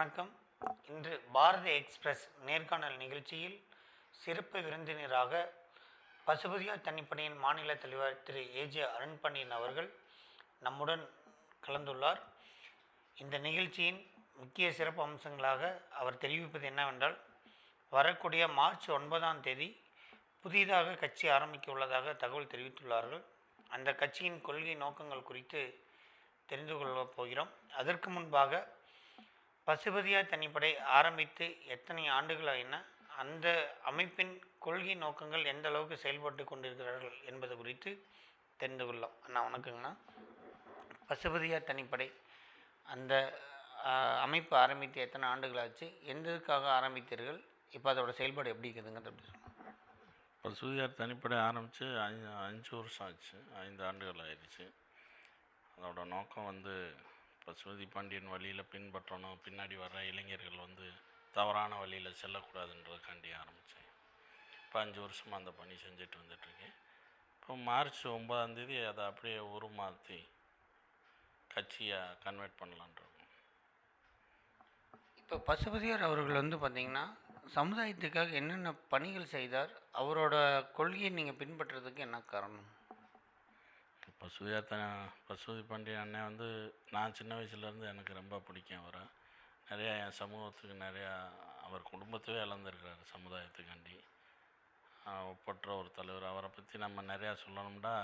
வணக்கம். இன்று பாரதி எக்ஸ்பிரஸ் நேர்காணல் நிகழ்ச்சியில் சிறப்பு விருந்தினராக பசுபதியா தனிப்படையின் மாநில தலைவர் திரு ஏஜே அருண்பாண்டியன் அவர்கள் நம்முடன் கலந்துள்ளார். இந்த நிகழ்ச்சியின் முக்கிய சிறப்பு அம்சங்களாக அவர் தெரிவிப்பது என்னவென்றால் வரக்கூடிய மார்ச் ஒன்பதாம் தேதி புதிதாக கட்சி ஆரம்பிக்க உள்ளதாக தகவல் தெரிவித்துள்ளார்கள். அந்த கட்சியின் கொள்கை நோக்கங்கள் குறித்து தெரிந்து கொள்ளப் போகிறோம். அதற்கு முன்பாக பசுபதியார் தனிப்படை ஆரம்பித்து எத்தனை ஆண்டுகள் ஆயின? அந்த அமைப்பின் கொள்கை நோக்கங்கள் எந்த அளவுக்கு செயல்பட்டு கொண்டிருக்கிறார்கள் என்பது குறித்து தெரிந்து கொள்ளலாம். அண்ணா வணக்கங்கண்ணா. பசுபதியார் தனிப்படை அந்த அமைப்பு ஆரம்பித்து எத்தனை ஆண்டுகள் ஆச்சு? எந்ததுக்காக ஆரம்பித்தீர்கள்? இப்போ அதோட செயல்பாடு எப்படி இருக்குதுங்கிறது அப்படி சொல்லுங்க. தனிப்படை ஆரம்பித்து அஞ்சு அஞ்சு வருஷம் ஆச்சு. ஐந்து ஆண்டுகள் ஆயிடுச்சு. அதோட நோக்கம் வந்து இப்போ சுமதி பாண்டியன் வழியில் பின்பற்றணும். பின்னாடி வர்ற இளைஞர்கள் வந்து தவறான வழியில் செல்லக்கூடாதுன்றதுக்காண்டி ஆரம்பித்தேன் இப்போ அஞ்சு வருஷமாக அந்த பணி செஞ்சுட்டு வந்துட்டுருக்கேன். இப்போ மார்ச் ஒம்பதாந்தேதி அதை அப்படியே உருமாற்றி கட்சியாக கன்வெர்ட் பண்ணலான்றோம் இப்போ பசுபதியார் அவர்கள் வந்து பார்த்தீங்கன்னா சமுதாயத்துக்காக என்னென்ன பணிகள் செய்தார் அவரோட கொள்கையை நீங்கள் பின்பற்றுறதுக்கு என்ன காரணம்? இப்போ பசுபதி பாண்டியன் அண்ணன் வந்து நான் சின்ன வயசுலேருந்து எனக்கு ரொம்ப பிடிக்கும் அவரை. நிறையா என் சமூகத்துக்கு நிறையா அவர் குடும்பத்தவே இழந்திருக்கிறார் சமுதாயத்துக்காண்டி. ஒப்பற்ற ஒரு தலைவர். அவரை பற்றி நம்ம நிறையா சொல்லணும்னா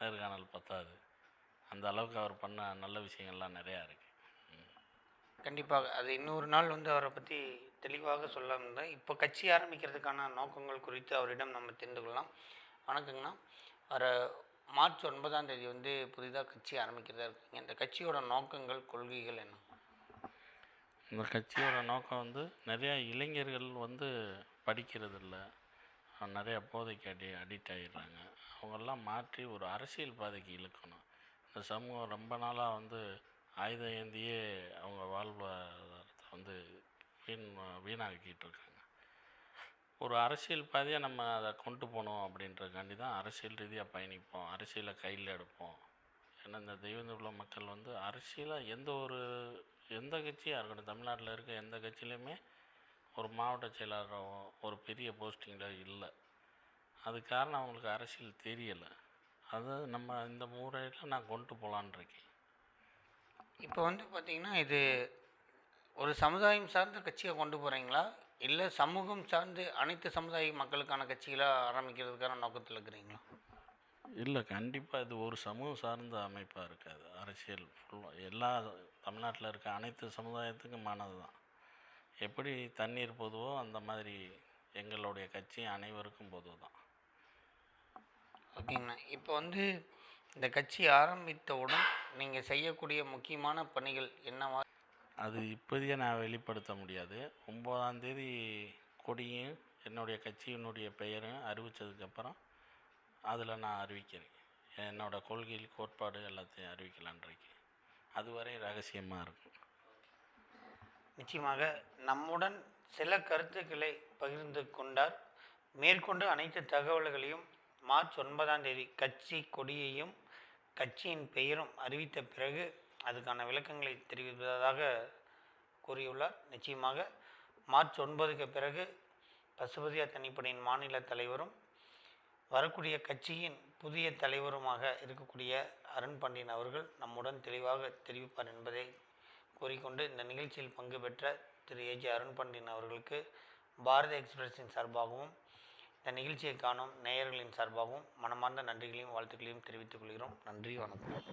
நேர்காணல் பத்தாது. அந்த அளவுக்கு அவர் பண்ண நல்ல விஷயங்கள்லாம் நிறையா இருக்குது கண்டிப்பாக. அது இன்னொரு நாள் வந்து அவரை பற்றி தெளிவாக சொல்லாமல் தான் இப்போ கட்சி ஆரம்பிக்கிறதுக்கான நோக்கங்கள் குறித்து அவரிடம் நம்ம தெரிந்து கொள்ளலாம். வணக்கங்கண்ணா. அவரை மார்ச் ஒன்பதாம் தேதி வந்து புதிதாக கட்சி ஆரம்பிக்கிறதா இருக்குங்க. இந்த கட்சியோட நோக்கங்கள் கொள்கைகள் என்ன? இந்த கட்சியோட நோக்கம் வந்து நிறையா இளைஞர்கள் வந்து படிக்கிறது இல்லை நிறைய போதைக்கு அடி அடிக்ட் ஆகிடுறாங்க அவங்கெல்லாம் மாற்றி ஒரு அரசியல் பாதைக்கு இழுக்கணும். இந்த சமூகம் ரொம்ப நாளாக வந்து ஆயுதம் ஏந்தியே அவங்க வாழ்வாதாரத்தை வந்து வீண் வீணாக்கிட்டு இருக்காங்க. ஒரு அரசியல் பாதையாக நம்ம அதை கொண்டு போகணும் அப்படின்றக்காண்டி தான் அரசியல் ரீதியாக பயணிப்போம். அரசியலை கையில் எடுப்போம். ஏன்னா இந்த தெய்வந்துள்ள மக்கள் வந்து அரசியலாக எந்த ஒரு எந்த கட்சியாக இருக்கட்டும் தமிழ்நாட்டில் இருக்க எந்த கட்சியிலையுமே ஒரு மாவட்ட செயலாளராகவோ ஒரு பெரிய போஸ்டிங்கில் இல்லை. அது காரணம் அவங்களுக்கு அரசியல் தெரியலை. அது நம்ம இந்த முறையில் நான் கொண்டு போகலான் இருக்கேன். இப்போ வந்து பார்த்திங்கன்னா இது ஒரு சமுதாயம் சார்ந்த கட்சியை கொண்டு போகிறீங்களா இல்லை சமூகம் சார்ந்து அனைத்து சமுதாய மக்களுக்கான கட்சிகளாக ஆரம்பிக்கிறதுக்கான நோக்கத்தில் இருக்கிறீங்களா? இல்லை கண்டிப்பாக இது ஒரு சமூகம் சார்ந்த அமைப்பாக இருக்காது அரசியல் ஃபுல்லாக எல்லா தமிழ்நாட்டில் இருக்க அனைத்து சமுதாயத்துக்குமானது தான் எப்படி தண்ணீர் பொதுவோ அந்த மாதிரி எங்களுடைய கட்சி அனைவருக்கும் பொது தான் ஓகேங்கண்ணா. இப்போ வந்து இந்த கட்சி ஆரம்பித்தவுடன் நீங்கள் செய்யக்கூடிய முக்கியமான பணிகள் என்னவா அது இப்போதையே நான் வெளிப்படுத்த முடியாது. ஒம்போதாம் தேதி கொடியும் என்னுடைய கட்சியினுடைய பெயரும் அறிவித்ததுக்கப்புறம் அதில் நான் அறிவிக்கிறேன். என்னோடய கொள்கையில் கோட்பாடு எல்லாத்தையும் அறிவிக்கலான்றிக்கு அதுவரை ரகசியமாக இருக்கும். நிச்சயமாக நம்முடன் சில கருத்துக்களை பகிர்ந்து கொண்டார். மேற்கொண்டு அனைத்து தகவல்களையும் மார்ச் ஒன்பதாம் தேதி கட்சி கொடியையும் கட்சியின் பெயரும் அறிவித்த பிறகு அதுக்கான விளக்கங்களை தெரிவிப்பதாக கூறியுள்ளார். நிச்சயமாக மார்ச் ஒன்பதுக்கு பிறகு பசுபதியார் தனிப்படையின் மாநில தலைவரும் வரக்கூடிய கட்சியின் புதிய தலைவருமாக இருக்கக்கூடிய அருண் பாண்டியன் அவர்கள் நம்முடன் தெளிவாக தெரிவிப்பார் என்பதை கூறிக்கொண்டு இந்த நிகழ்ச்சியில் பங்கு பெற்ற திரு ஏஜி அருண் பாண்டியன் அவர்களுக்கு பாரதி எக்ஸ்பிரஸின் சார்பாகவும் இந்த நிகழ்ச்சியை காணும் நேயர்களின் சார்பாகவும் மனமார்ந்த நன்றிகளையும் வாழ்த்துக்களையும் தெரிவித்துக் கொள்கிறோம். நன்றி வணக்கம்.